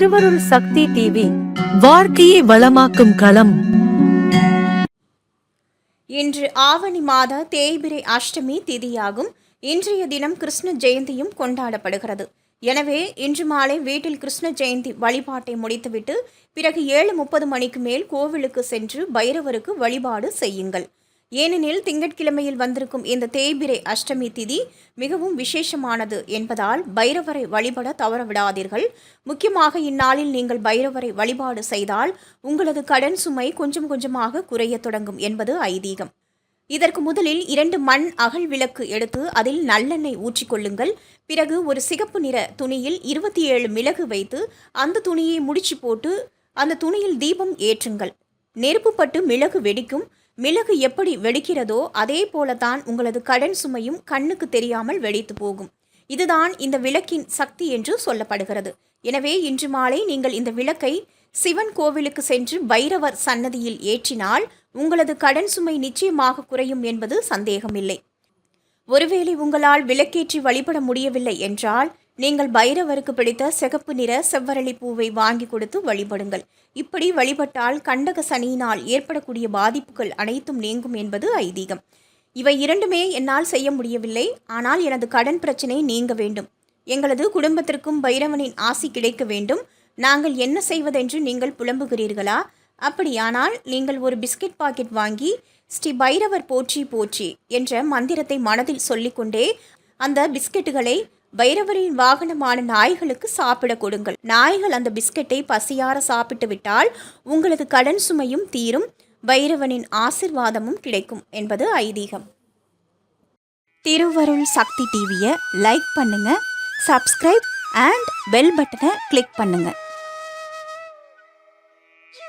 திருவருள் சக்தி டிவி வாழ்க்கையை வளமாக்கும் களம். இன்று ஆவணி மாத தேய்பிரை அஷ்டமி திதியாகும். இன்றைய தினம் கிருஷ்ண ஜெயந்தியும் கொண்டாடப்படுகிறது. எனவே இன்று மாலை வீட்டில் கிருஷ்ண ஜெயந்தி வழிபாட்டை முடித்துவிட்டு பிறகு ஏழு முப்பது மணிக்கு மேல் கோவிலுக்கு சென்று பைரவருக்கு வழிபாடு செய்யுங்கள். ஏனெனில் திங்கட்கிழமையில் வந்திருக்கும் இந்த தேய்பிரை அஷ்டமி திதி மிகவும் விசேஷமானது என்பதால் பைரவரை வழிபட தவறவிடாதீர்கள். முக்கியமாக இந்நாளில் நீங்கள் பைரவரை வழிபாடு செய்தால் உங்களது கடன் சுமை கொஞ்சம் கொஞ்சமாக குறையத் தொடங்கும் என்பது ஐதீகம். இதற்கு முதலில் இரண்டு மண் அகல் விளக்கு எடுத்து அதில் நல்லெண்ணெய் ஊற்றிக்கொள்ளுங்கள் பிறகு ஒரு சிகப்பு நிற துணியில் இருபத்தி ஏழு மிளகு வைத்து அந்த துணியை முடிச்சு போட்டு அந்த துணியில் தீபம் ஏற்றுங்கள். நெருப்புப்பட்டு மிளகு வெடிக்கும். மிளகு எப்படி வெடிக்கிறதோ அதே போலத்தான் உங்களது கடன் சுமையும் கண்ணுக்கு தெரியாமல் வெடித்து போகும். இதுதான் இந்த விளக்கின் சக்தி என்று சொல்லப்படுகிறது. எனவே இன்று மாலை நீங்கள் இந்த விளக்கை சிவன் கோவிலுக்கு சென்று பைரவர் சன்னதியில் ஏற்றினால் உங்களது கடன் சுமை நிச்சயமாக குறையும் என்பது சந்தேகமில்லை. ஒருவேளை உங்களால் விளக்கேற்றி வழிபட முடியவில்லை என்றால் நீங்கள் பைரவருக்கு பிடித்த சிகப்பு நிற செவ்வரளி பூவை வாங்கி கொடுத்து வழிபடுங்கள். இப்படி வழிபட்டால் கண்டக சனியினால் ஏற்படக்கூடிய பாதிப்புகள் அனைத்தும் நீங்கும் என்பது ஐதீகம். இவை இரண்டுமே என்னால் செய்ய முடியவில்லை. ஆனால் எனது கடன் பிரச்சனை நீங்க வேண்டும். எங்களது குடும்பத்திற்கும் பைரவனின் ஆசி கிடைக்க வேண்டும். நாங்கள் என்ன செய்வதென்று நீங்கள் புலம்புகிறீர்களா? அப்படியானால் நீங்கள் ஒரு பிஸ்கட் பாக்கெட் வாங்கி ஸ்ரீ பைரவர் போற்றி போற்றி என்ற மந்திரத்தை மனதில் சொல்லிக்கொண்டே அந்த பிஸ்கெட்டுகளை வைரவரின் வாகனமான நாய்களுக்கு சாப்பிட கொடுங்கள். நாய்கள் அந்த பிஸ்கெட்டை பசியார சாப்பிட்டு விட்டால் உங்களது கடன் சுமையும் தீரும். வைரவனின் ஆசிர்வாதமும் கிடைக்கும் என்பது ஐதீகம். திருவருள் சக்தி டிவியை லைக் பண்ணுங்க சப்ஸ்கிரைப் அண்ட் பெல் பட்டனை கிளிக் பண்ணுங்கள்